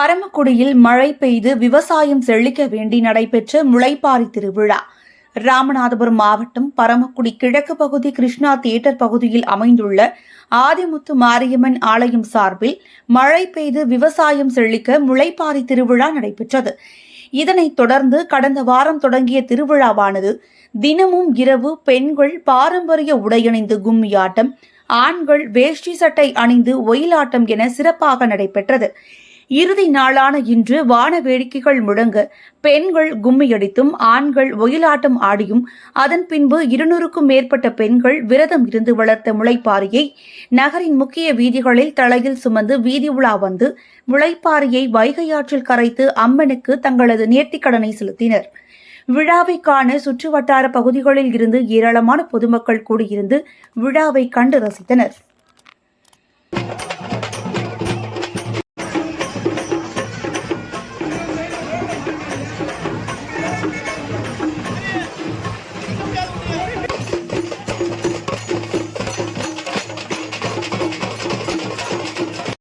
பரமக்குடியில் மழை பெய்து விவசாயம் செழிக்க வேண்டி நடைபெற்ற முளைப்பாரி திருவிழா. ராமநாதபுரம் மாவட்டம் பரமக்குடி கிழக்கு பகுதி கிருஷ்ணா தியேட்டர் பகுதியில் அமைந்துள்ள ஆதிமுத்து மாரியம்மன் ஆலயம் சார்பில் மழை பெய்து விவசாயம் செழிக்க முளைப்பாரி திருவிழா நடைபெற்றது. இதனைத் தொடர்ந்து கடந்த வாரம் தொடங்கிய திருவிழாவானது தினமும் இரவு பெண்கள் பாரம்பரிய உடையணிந்து கும்மியாட்டம் ஆண்கள் வேஷ்டி சட்டை அணிந்து ஒயிலாட்டம் என சிறப்பாக நடைபெற்றது. இறுதி நாளான இன்று வான வேடிக்கைகள் முழங்க பெண்கள் கும்மியடித்தும் ஆண்கள் ஒயிலாட்டம் ஆடியும் அதன் பின்பு இருநூறுக்கும் மேற்பட்ட பெண்கள் விரதம் இருந்து வளர்த்த முளைப்பாரியை நகரின் முக்கிய வீதிகளில் தலையில் சுமந்து வீதி உலா வந்து முளைப்பாரியை வைகையாற்றில் கரைத்து அம்மனுக்கு தங்களது நேர்த்திக்கடனை செலுத்தினர். விழாவை காண சுற்றுவட்டார பகுதிகளில் இருந்து ஏராளமான பொதுமக்கள் கூடியிருந்து விழாவை கண்டு ரசித்தனர்.